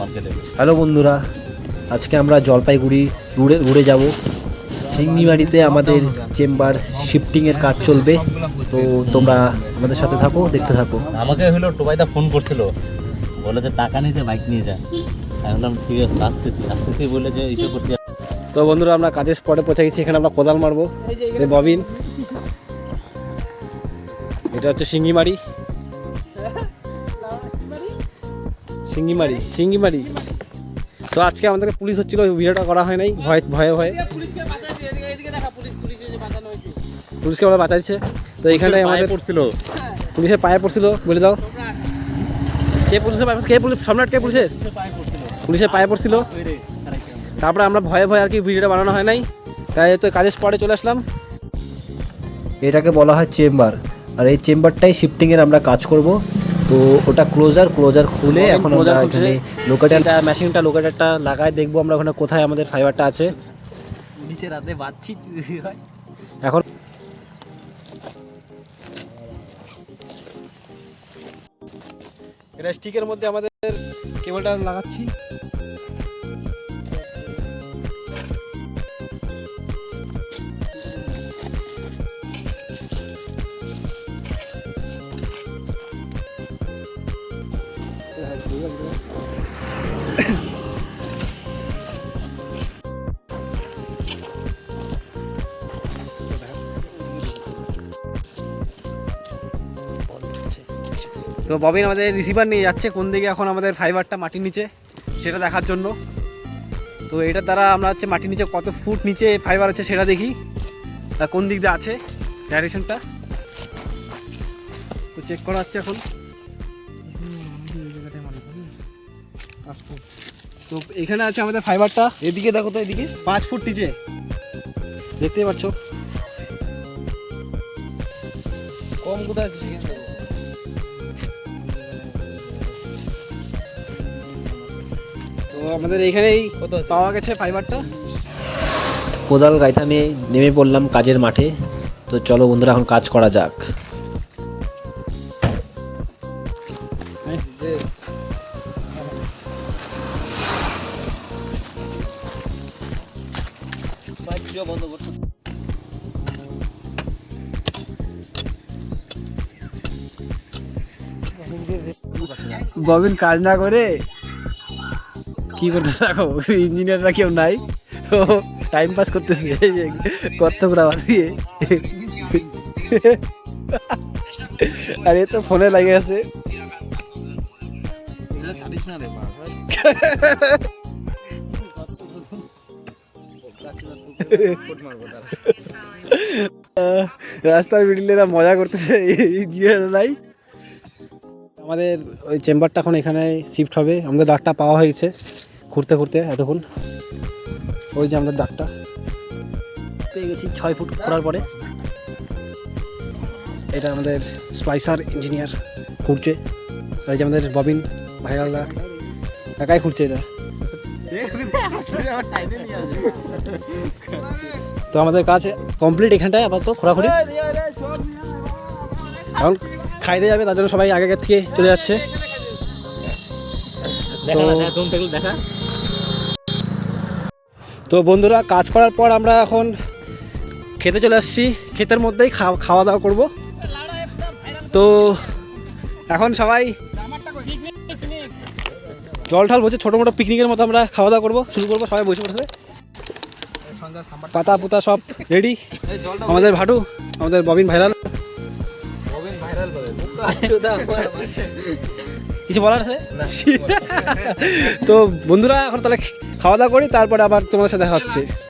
মার্কেটে হ্যালো বন্ধুরা আজকে আমরা জলপাইগুড়ি রুড়ে রুড়ে যাব। সিঙ্গিমারিতে আমাদের চেম্বার শিফটিংয়ের কাজ চলবে। তো তোমরা আমাদের সাথে থাকো দেখতে থাকো। আমাকে হলো টোবাইদা ফোন করছিল। বলে যে টাকা নিয়ে যা বাইক নিয়ে যা। আমি বললাম ঠিক আছে আসতেছি। আসতেছি বলে যে ইসে করছি। তো বন্ধুরা আমরা কাজের স্পটে পৌঁছে গেছি। এখানে আমরা কোদাল মারবো। এই ববিন। এটা হচ্ছে সিঙ্গিমারি সিঙ্গিমারি সিঙ্গিমারি। তো আজকে আমাদেরকে পুলিশ হচ্ছিল ভিডিওটা করা হয় নাই ভয় ভয়ে ভয়ে। পুলিশকে আমরা বাঁচাইছে। তো এখানে আমাদের পড়ছিল। পুলিশের পায়ে পড়ছিল বলে দাও। কে পুলিশের পায়ে কে পুলিশ? সম্রাট কে পুলিশের? পুলিশের পায়ে পড়ছিল। তারপরে আমরা ভয়ে ভয়ে আর কি ভিডিওটা বানানো হয় নাই। তাই তো কাজের স্পটে চলে আসলাম। এটাকে বলা হয় চেম্বার। আর এই চেম্বারটাই শিফটিংয়ের আমরা কাজ করব। তো ওটা ক্লোজার ক্লোজার খুলে এখন আমরা এখানে লোকেটারটা মেশিনটা লোকেটারটা লাগায় দেখব আমরা ওখানে কোথায় আমাদের ফাইবারটা আছে। নিচে রাতে এখন এটা স্টিকের মধ্যে আমাদের কেবলটা লাগাচ্ছি। তো ববিন আমাদের রিসিভার নিয়ে যাচ্ছে, কোন দিকে এখন আমাদের ফাইবারটা মাটির নিচে, সেটা দেখার জন্য। তো এটার দ্বারা আমরা হচ্ছে মাটির নিচে কত ফুট নিচে ফাইবার আছে সেটা দেখি কোন দিক দিয়ে আছে ডাইরেকশনটা তো চেক করা হচ্ছে এখন। তো এখানে আছে আমাদের ফাইবারটা এদিকে দেখো তো এদিকে। পাঁচ ফুট নিচে। দেখতেই পাচ্ছ। কম কোথায় আছে তো। আমাদের এখানেই কত পাওয়া গেছে ফাইবারটা কোদাল গাইথা নিয়ে নেমে পড়লাম কাজের মাঠে। তো চলো বন্ধুরা এখন কাজ করা যাক। বন্ধ করছ ববিন কাজ না করে কি করতে থাকো? ইঞ্জিনিয়াররা কেউ নাই। ও টাইম পাস করতেছে। কর্তব্যরা দিয়ে আর এ তো ফোনে লাগে আছে। ছাড়িস না রে রাস্তার মিডিলেরা মজা করতেছে নাই। আমাদের ওই চেম্বারটা এখন এখানে শিফট হবে। আমাদের ডাকটা পাওয়া হয়েছে ঘুরতে ঘুরতে এতক্ষণ। ওই যে আমাদের ডাকটা পেয়ে গেছি ছয় ফুট খোঁড়ার পরে। এটা আমাদের স্পাইসার ইঞ্জিনিয়ার ঘুরছে। এই যে আমাদের ববিন ভাইরালরা একাই ঘুরছে এটা। তো আমাদের কাজ কমপ্লিট এখানটায় আপাতত খোরাখুরি এখন খাইতে যাবে তার জন্য সবাই আগে থেকে চলে যাচ্ছে। তো বন্ধুরা কাজ করার পর আমরা এখন খেতে চলে আসছি। ক্ষেতের মধ্যেই খাওয়া দাওয়া করব। তো এখন সবাই জল ঢাল বসে ছোটো মোটো পিকনিকের মতো আমরা খাওয়া দাওয়া করব শুরু করব সবাই বসে বসে পাতা পুতা সব রেডি আমাদের ভাটু আমাদের ববিন ভাইরাল। কিছু বলার আছে? তো বন্ধুরা এখন তাহলে খাওয়া দাওয়া করি তারপরে আবার তোমাদের সাথে দেখা হচ্ছে।